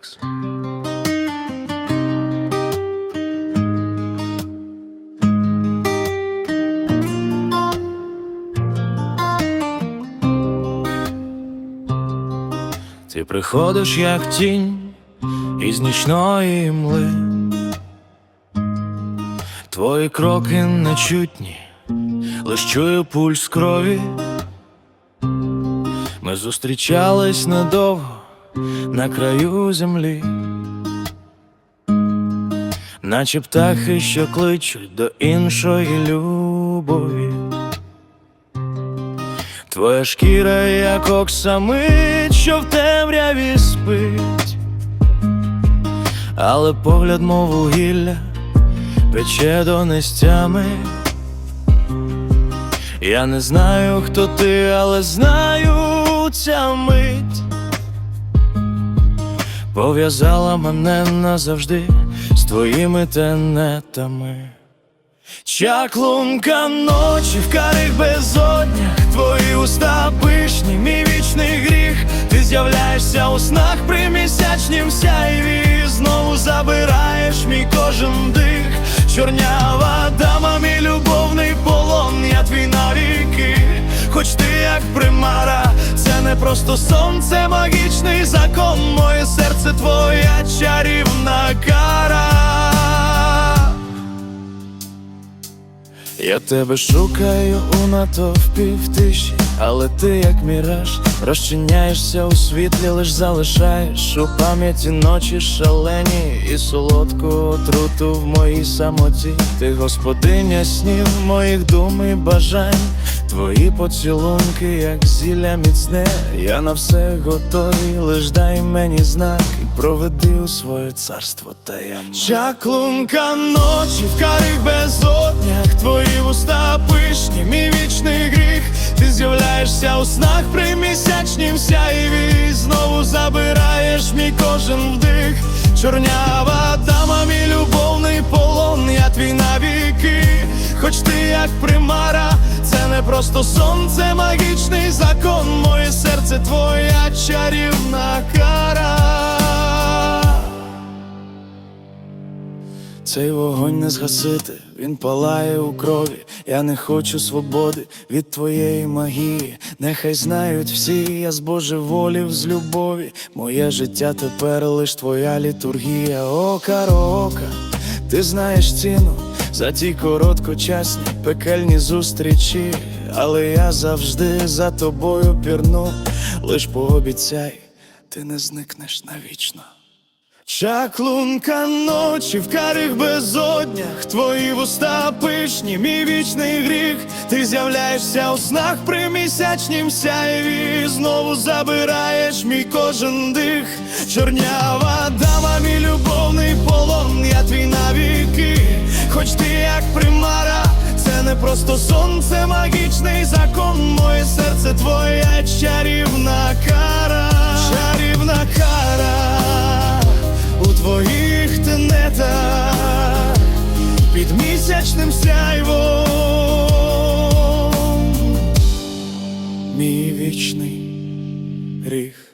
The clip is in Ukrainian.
Релакс. Ти приходиш як тінь із нічної мли. Твої кроки нечутні, лиш чую пульс крові. Ми зустрічались недовго на краю землі, наче птахи, що кличуть до іншої любові. Твоя шкіра, як оксамит, що в темряві спить, але погляд, мов вугілля, пече до нестями. Я не знаю, хто ти, але знаю ця мить пов'язала мене назавжди з твоїми тенетами. Чаклунка ночі в карих безоднях, твої уста пишні, мій вічний гріх. Ти з'являєшся у снах при місячнім сяйві, знову забираєш мій кожен дих, чорнява дама, мій любовний полон, я твій навіки, хоч ти як примара, не просто сонце, магічний закон, моє серце твоя чарівна кара. Я тебе шукаю у натовпі в тиші, але ти, як міраж, розчиняєшся у світлі, лиш залишаєш у пам'яті ночі шалені і солодку отруту в моїй самоті. Ти господиня снів моїх дум і бажань, твої поцілунки, як зілля міцне. Я на все готовий, лиш дай мені знак і проведи у своє царство таємне. Чаклунка ночі в карих безоднях, твої з'являєшся у снах при місячнім сяєві знову забираєш мій кожен вдих. Чорнява дама, мій любовний полон, я твій навіки, хоч ти як примара, це не просто сон, це магічний закон, моє серце твоя чарівна Цей вогонь не згасити, він палає у крові. Я не хочу свободи від твоєї магії. Нехай знають всі, я збожеволів з любові. Моє життя тепер лиш твоя літургія. О, кароока, ти знаєш ціну за ті короткочасні пекельні зустрічі. Але я завжди за тобою пірну. Лиш пообіцяй, ти не зникнеш навічно. Чаклунка ночі в карих безоднях, твої вуста пишні, мій вічний гріх. Ти з'являєшся у снах при місячнім сяйві, знову забираєш мій кожен дих. Чорнява дама, мій любовний полон, я твій навіки, хоч ти як примара, це не просто сон, це магічний закон. Моє серце твоя чарівна кара, чарівна кара твоїх тенетах під місячним сяйвом, мій вічний ріх.